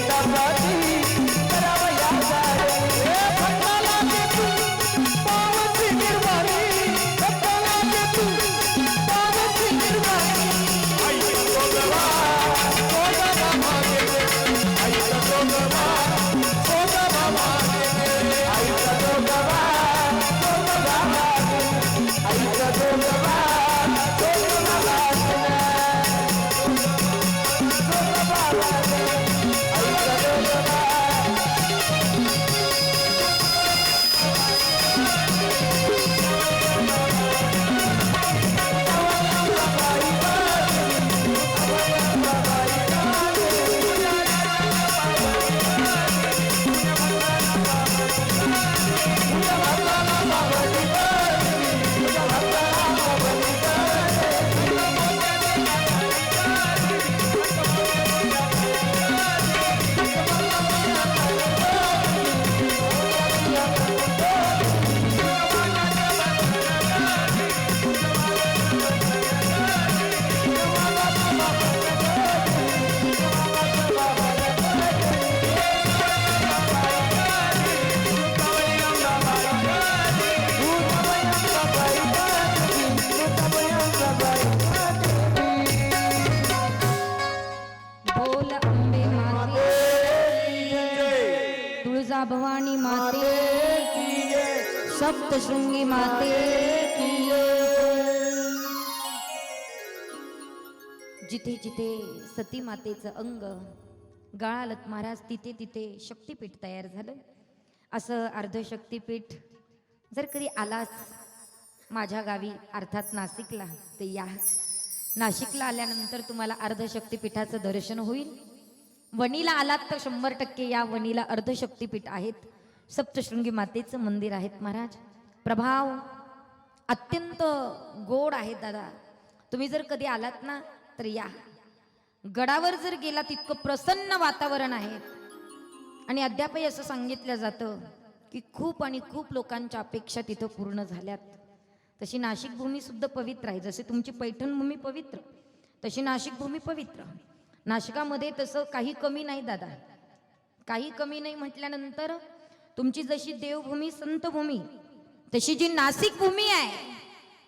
पोटासाठी करावयाचा जिथे जिथे सती मातेचं अंग गळालत महाराज तिथे तिथे शक्तीपीठ तयार झालं. असं अर्धशक्तीपीठ जर कधी आलाच माझ्या गावी अर्थात नाशिकला ते या. नाशिकला आल्यानंतर तुम्हाला अर्धशक्तीपीठाचं दर्शन होईल. वणीला आलात तर शंभर टक्के या वणीला अर्धशक्तीपीठ आहेत. सप्तशृंगी मातेचं मंदिर आहेत महाराज. प्रभाव अत्यंत गोड आहेत दादा. तुम्ही जर कधी आलात ना तर या. गडावर जर गेला तितकं प्रसन्न वातावरण आहे. आणि अद्यापही असं सांगितलं जातं की खूप आणि खूप लोकांच्या अपेक्षा तिथं पूर्ण झाल्यात. तशी नाशिक भूमी सुद्धा पवित्र आहे. जसे तुमची पैठण भूमी पवित्र तशी नाशिक भूमी पवित्र. नाशिकामध्ये तसं काही कमी नाही दादा. काही कमी नाही म्हटल्यानंतर तुमची जशी देवभूमी संतभूमी तशी जी नाशिक भूमी आहे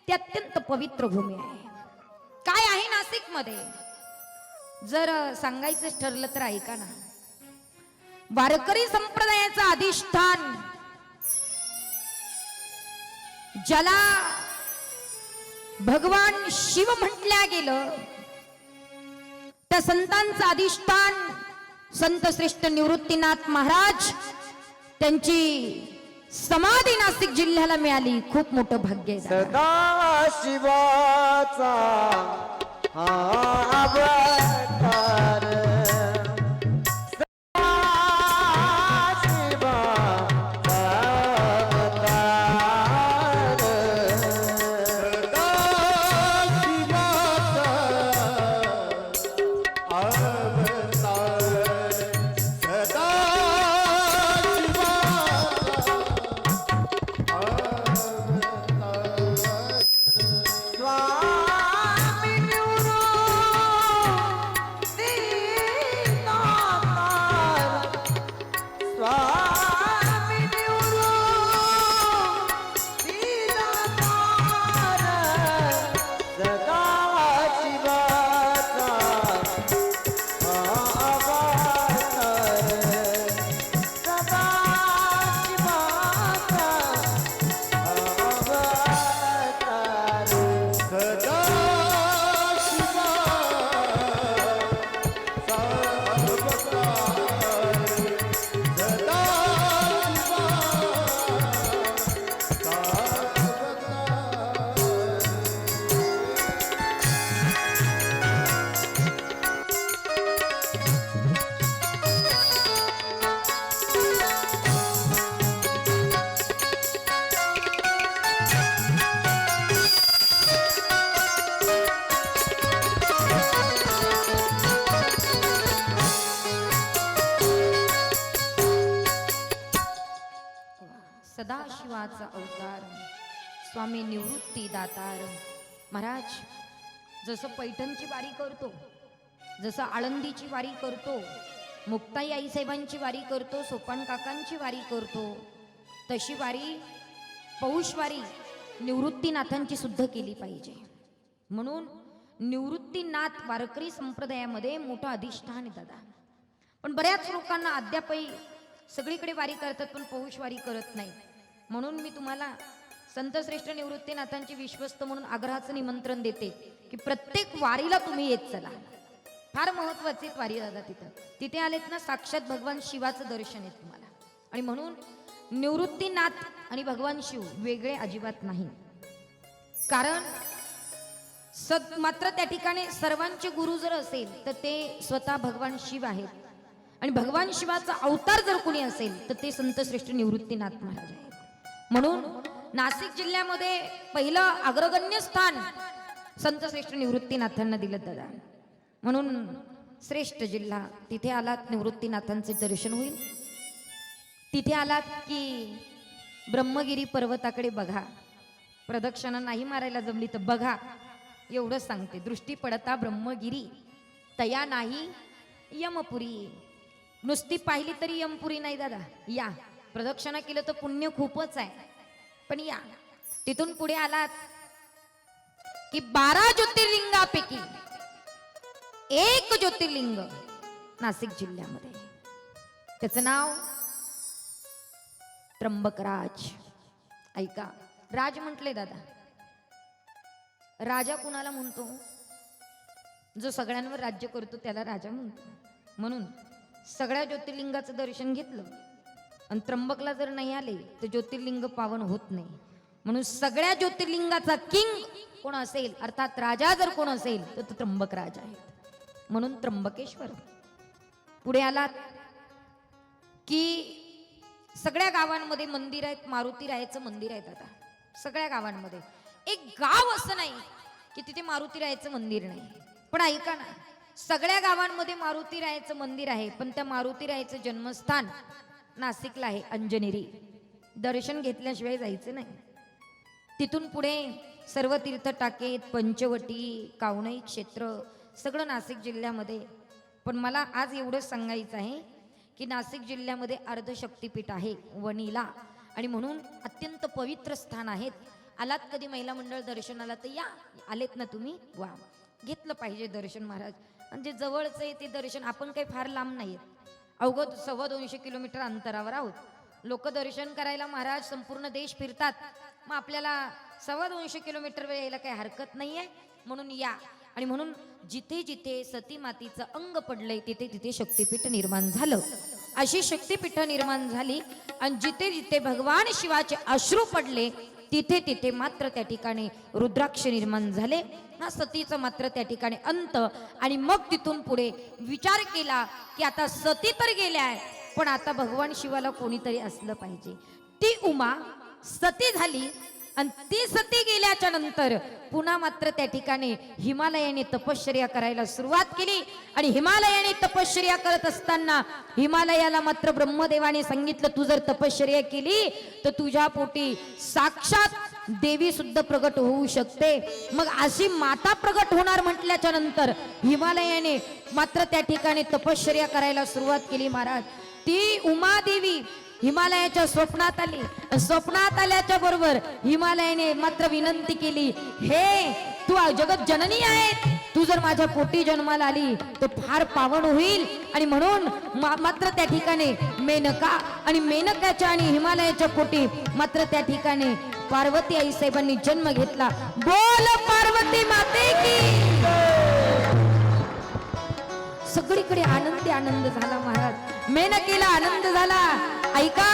ती अत्यंत पवित्र भूमी आहे. काय आहे नाशिकमध्ये? जर सांगायचं ठरलं तर ऐका ना. वारकरी संप्रदायाचं अधिष्ठान ज्याला भगवान शिव म्हटल्या गेलं त्या संतांचं अधिष्ठान संत श्रेष्ठ निवृत्तीनाथ महाराज त्यांची समाधी नाशिक जिल्ह्याला मिळाली. खूप मोठं भाग्य सदा शिवाचा हा निवृत्ती महाराज जसं पैठणची वारी करतो जसं आळंदीची वारी करतो मुक्ताई आईसाहेबांची वारी करतो सोपान काकांची वारी करतो तशी वारी पौष वारी निवृत्तीनाथांची सुद्धा केली पाहिजे. म्हणून निवृत्तीनाथ वारकरी संप्रदायामध्ये मोठं अधिष्ठान आहे दादा. पण बऱ्याच लोकांना अद्यापही सगळीकडे वारी करतात पण पौष वारी करत नाही. म्हणून मी तुम्हाला संतश्रेष्ठ निवृत्तीनाथांची विश्वस्त म्हणून आग्रहाचं निमंत्रण देते की प्रत्येक वारीला तुम्ही येत चला. फार महत्वाची वारी दादा तिथं. तिथे आलेत ना साक्षात भगवान शिवाचं दर्शन आहे तुम्हाला. आणि म्हणून निवृत्तीनाथ आणि भगवान शिव वेगळे अजिबात नाही. कारण सद मात्र त्या ठिकाणी सर्वांचे गुरु जर असेल तर ते स्वतः भगवान शिव आहेत. आणि भगवान शिवाचा अवतार जर कोणी असेल तर ते संत श्रेष्ठ निवृत्तीनाथ महाराज आहेत. म्हणून नाशिक जिल्ह्यामध्ये पहिलं अग्रगण्य स्थान संत श्रेष्ठ निवृत्तीनाथांना दिलं दादा. म्हणून श्रेष्ठ जिल्हा तिथे आलात निवृत्तीनाथांचे दर्शन होईल. तिथे आलात की ब्रह्मगिरी पर्वताकडे बघा. प्रदक्षिणा नाही मारायला जमली तर बघा. एवढं सांगते. दृष्टी पडता ब्रह्मगिरी तया नाही यमपुरी. नुसती पाहिली तरी यमपुरी नाही दादा. या. प्रदक्षिणा केलं तर पुण्य खूपच आहे. पण या. तिथून पुढे आलात की बारा ज्योतिर्लिंगापैकी एक ज्योतिर्लिंग नाशिक जिल्ह्यामध्ये त्याचं नाव त्र्यंबकराज. ऐका राज म्हटले दादा. राजा कुणाला म्हणतो? जो सगळ्यांवर राज्य करतो त्याला राजा म्हणतो. म्हणून सगळ्या ज्योतिर्लिंगाचं दर्शन घेतलं. आणि त्र्यंबकला जर नाही आले तर ज्योतिर्लिंग पावन होत नाही. म्हणून सगळ्या ज्योतिर्लिंगाचा किंग कोण असेल अर्थात राजा जर कोण असेल तर तो त्र्यंबक राजा आहेत म्हणून त्र्यंबकेश्वर पुढे आलात की सगळ्या गावांमध्ये मंदिर आहेत मारुती रायाचं मंदिर आहे आता. सगळ्या गावांमध्ये. एक गाव असं नाही की तिथे मारुती रायाचं मंदिर नाही. पण ऐका ना सगळ्या गावांमध्ये मारुती रायाचं मंदिर आहे पण त्या मारुती रायाचं जन्मस्थान नाशिकला आहे अंजनेरी. दर्शन घेतल्याशिवाय जायचं नाही. तिथून पुढे सर्व तीर्थ टाकेत पंचवटी कावणई क्षेत्र सगळं नाशिक जिल्ह्यामध्ये. पण मला आज एवढंच सांगायचं आहे की नाशिक जिल्ह्यामध्ये अर्धशक्तीपीठ आहे वणीला. आणि म्हणून अत्यंत पवित्र स्थान आहेत. आलात कधी महिला मंडळ दर्शनाला तर या आलेत ना तुम्ही? वा घेतलं पाहिजे दर्शन महाराज. म्हणजे जवळचं आहे ते दर्शन आपण काही फार लांब नाही अवघं सव्वा दोनशे किलोमीटर अंतरावर आहोत. लोक दर्शन करायला महाराज संपूर्ण देश फिरतात. मग आपल्याला सव्वा दोनशे किलोमीटर वेळ यायला काही हरकत नाही आहे म्हणून या. आणि म्हणून जिथे जिथे सती मातीचं अंग पडलंय तिथे तिथे शक्तीपीठ निर्माण झालं. अशी शक्तीपीठ निर्माण झाली आणि जिथे जिथे भगवान शिवाचे अश्रू पडले तिथे तिथे मात्र त्या ठिकाणी रुद्राक्ष निर्माण झाले. ना सतीचं मात्र त्या ठिकाणी अंत. आणि मग तिथून पुढे विचार केला की आता सती तर गेल्या आहे पण आता भगवान शिवाला कोणीतरी असलं पाहिजे. ती उमा सती झाली आणि ती सती गेल्याच्यानंतर पुन्हा मात्र त्या ठिकाणी हिमालयाने तपश्चर्या करायला सुरुवात केली. आणि हिमालयाने तपश्चर्या करत असताना हिमालयाला मात्र ब्रह्मदेवाने सांगितलं तू जर तपश्चर्या केली तर तुझ्या पोटी साक्षात देवी सुद्धा प्रगट होऊ शकते. मग अशी माता प्रगट होणार म्हटल्याच्या नंतर हिमालयाने मात्र त्या ठिकाणी तपश्चर्या करायला सुरुवात केली महाराज. ती उमादेवी हिमालयाच्या स्वप्नात आली. स्वप्नात आल्याच्या बरोबर हिमालयाने मात्र विनंती केली हे तू जगत जननी आहे तू जर माझ्या पोटी जन्माला आली तर फार पावन होईल. आणि म्हणून मा- मात्र त्या ठिकाणी मेनका आणि मेनकाच्या आणि हिमालयाच्या पोटी मात्र त्या ठिकाणी पार्वती आई साहेबांनी जन्म घेतला. बोल पार्वती माते की! सगळीकडे आनंदी आनंद झाला महाराज. मेनकेला आनंद झाला. ऐका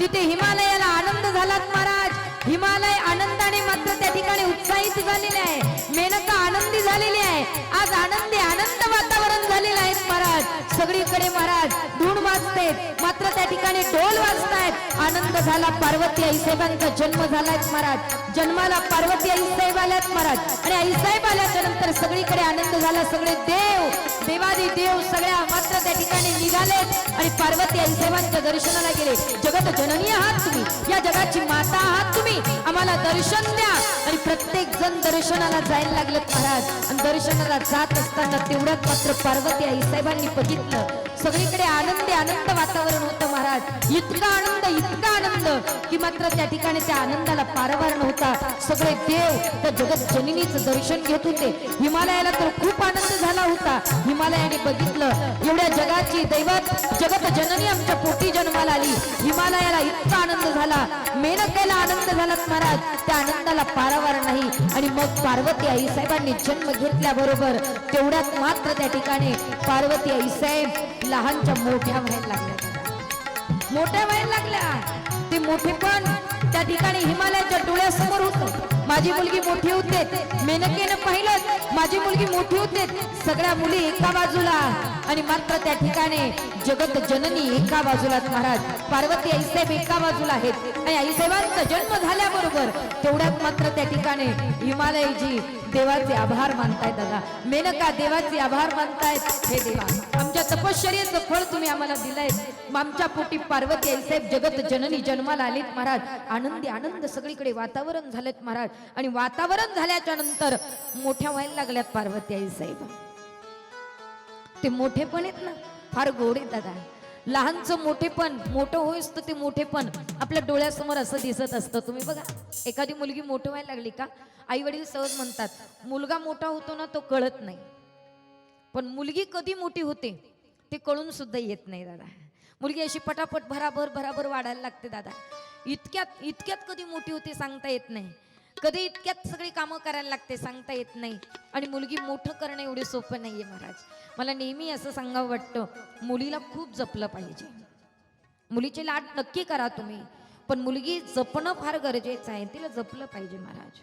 तिथे हिमालयाला आनंद झाला महाराज. हिमालय आनंदाने मात्र त्या ठिकाणी उत्साहित झालेले आहे. मेनका आनंदी झालेली आहे. आज आनंदी आनंद वातावरण झालेलं आहे महाराज. सगळीकडे महाराज धूण वाजते मात्र त्या ठिकाणी ढोल वाजतायत. आनंद झाला पार्वती आईसाहेबांचा जन्म झालाय महाराज. जन्माला पार्वती आईसाहेब आल्यात महाराज. आणि आईसाहेब आल्याच्यानंतर सगळीकडे आनंद झाला. सगळे देव देवादी देव सगळ्या मात्र त्या ठिकाणी निघाले आणि पार्वती आई देवांच्या दर्शनाला गेले. जगत जननी आहात तुम्ही. या जगाची माता आहात तुम्ही. आम्हाला दर्शन द्या. आणि प्रत्येक जण दर्शनाला जायला लागलेत महाराज. आणि दर्शनाला जात असताना तेवढ्यात मात्र पार्वती आई साहेबांनी बघितलं. सगळीकडे आनंदी आनंद वातावरण होतं महाराज. इतका आनंद इतका आनंद की मात्र त्या ठिकाणी त्या आनंदाला पारवार नव्हता. सगळे देव त्या जगत जननीचं दर्शन घेत होते. हिमालयाला तर खूप आनंद झाला होता. हिमालयाने बघितलं एवढ्या जगाची दैवत जगत जननी आमच्या पोटी जन्माला आली. हिमालयाला इतका आनंद झाला. मेनकेला आनंद झाला महाराज. त्या आनंदाला पारावार नाही. आणि मग पार्वती आई साहेबांनी जन्म घेतल्याबरोबर तेवढ्यात मात्र त्या ठिकाणी पार्वती आई साहेब लहानच्या मोठ्या व्हायला लागल्या. मोठ्या व्हायला लागल्या. ते मोठे पण त्या ठिकाणी हिमालयाच्या डोळ्यासमोर होत. माझी मुलगी मोठी होते. मेनकेनं पाहिलं. माझी मुलगी मोठी होते. सगळ्या मुली एका बाजूला. आणि मात्र त्या ठिकाणी जगत जननी एका बाजूला महाराज पार्वती आईसाहेब एका बाजूला आहेत. आणि आईसाहेबांचा जन्म झाल्याबरोबर तेवढ्यात मात्र त्या ठिकाणी हिमालयजी देवाचे आभार मानतायत दादा. मेनका देवाचे आभार मानतायत हे देवा. आमच्या तपश्चर्याचं फळ तुम्ही आम्हाला दिलंय. आमच्या पोटी पार्वती आईसाहेब जगत जननी जन्माला आलीत महाराज. आनंदी आनंद सगळीकडे वातावरण झालेत महाराज. आणि वातावरण झाल्याच्यानंतर मोठ्या व्हायला लागल्यात पार्वती आईसाहेब ते मोठेपण आहेत ना फार गोड आहेत दादा. लहानचं मोठेपण मोठं होईस तर ते मोठेपण आपल्या डोळ्यासमोर असं दिसत असतं. तुम्ही बघा एखादी मुलगी मोठं व्हायला लागली का आई वडील सहज म्हणतात मुलगा मोठा होतो ना तो कळत नाही. पण मुलगी कधी मोठी होते ते कळून सुद्धा येत नाही दादा. मुलगी अशी पटापट भराभर भराभर वाढायला लागते दादा. इतक्यात इतक्यात कधी मोठी होते सांगता येत नाही. कधी इतक्यात सगळी कामं करायला लागते सांगता येत नाही. आणि मुलगी मोठं करणं एवढे सोपं नाहीये महाराज. मला नेहमी असं सांगावं वाटतं मुलीला खूप जपलं पाहिजे. मुलीचे लाड नक्की करा तुम्ही. पण मुलगी जपणं फार गरजेचं आहे तिला जपलं पाहिजे महाराज.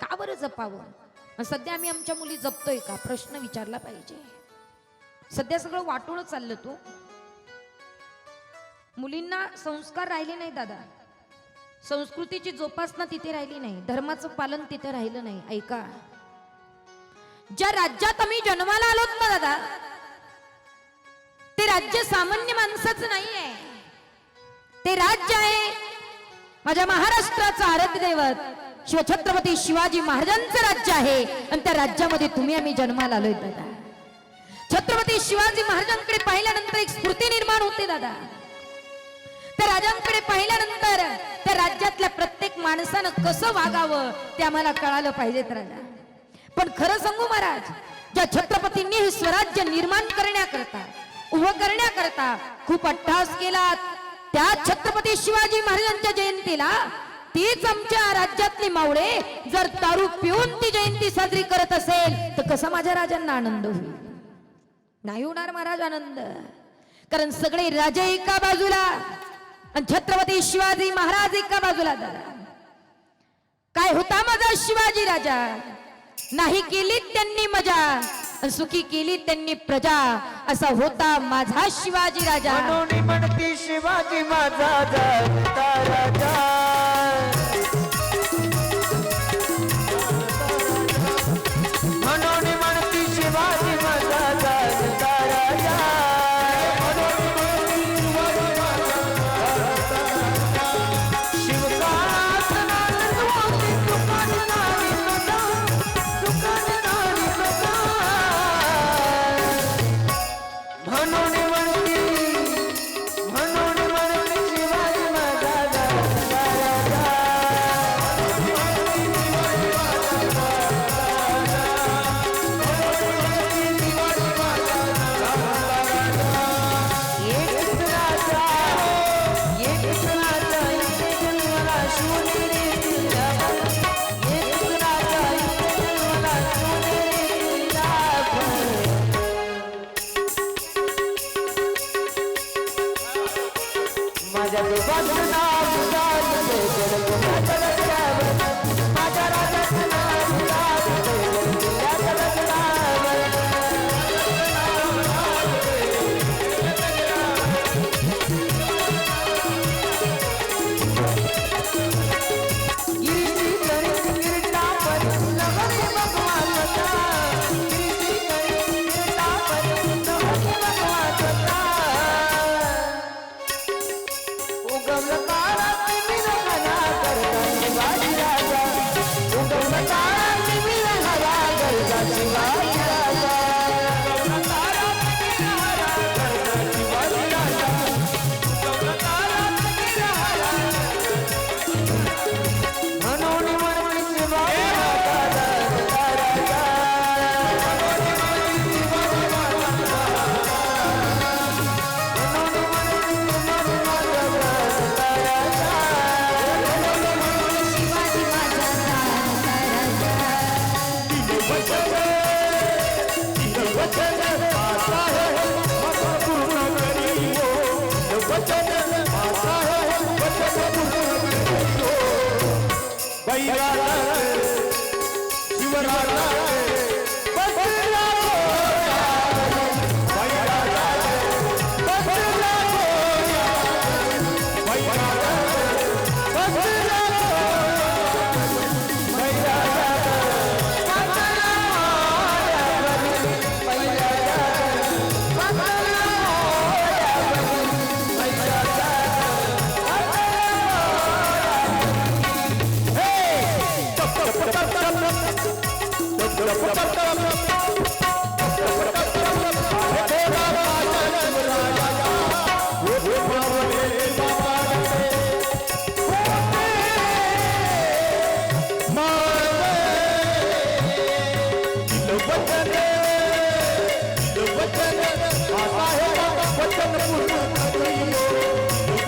का बरं जपावं? सध्या आम्ही आमच्या मुली जपतोय का? प्रश्न विचारला पाहिजे. सध्या सगळं वाटून चाललं तू. मुलींना संस्कार राहिले नाही दादा. संस्कृतीची जोपासना तिथे राहिली नाही. धर्माचं पालन तिथे राहिलं नाही. ऐका. ज्या राज्यात आम्ही जन्माला आलोत ना दादा ते राज्य सामान्य माणसाचं नाही ते राज्य आहे माझ्या महाराष्ट्राचं आराध्य दैवत शिवछत्रपती शिवाजी महाराजांचं राज्य आहे. आणि त्या राज्यामध्ये तुम्ही आम्ही जन्माला आलोय दादा. छत्रपती शिवाजी महाराजांकडे पाहिल्यानंतर एक स्फूर्ती निर्माण होते दादा. त्या राजांकडे पाहिल्यानंतर त्या राज्यातल्या प्रत्येक माणसानं कसं वागावं ते आम्हाला कळालं पाहिजेत राजा पण खरं सांगू महाराज ज्या छत्रपतींनी हे स्वराज्य निर्माण करण्याकरता उभं करण्याकरता खूप अट्टहास केला त्या छत्रपती शिवाजी महाराजांच्या जयंतीला तीच आमच्या राज्यातली मावळे जर दारू पिऊन ती जयंती साजरी करत असेल तर कसा माझ्या राजांना आनंद होईल? नाही होणार महाराज आनंद. कारण सगळे राजे एका बाजूला आणि छत्रपती शिवाजी महाराज एका बाजूला झाला काय होता माझा शिवाजी राजा? नाही केली त्यांनी मजा सुखी केली त्यांनी प्रजा. असा होता माझा शिवाजी राजा. म्हणून म्हणती शिवाजी माझा राजा माझ्या देवाचं नाव गाजते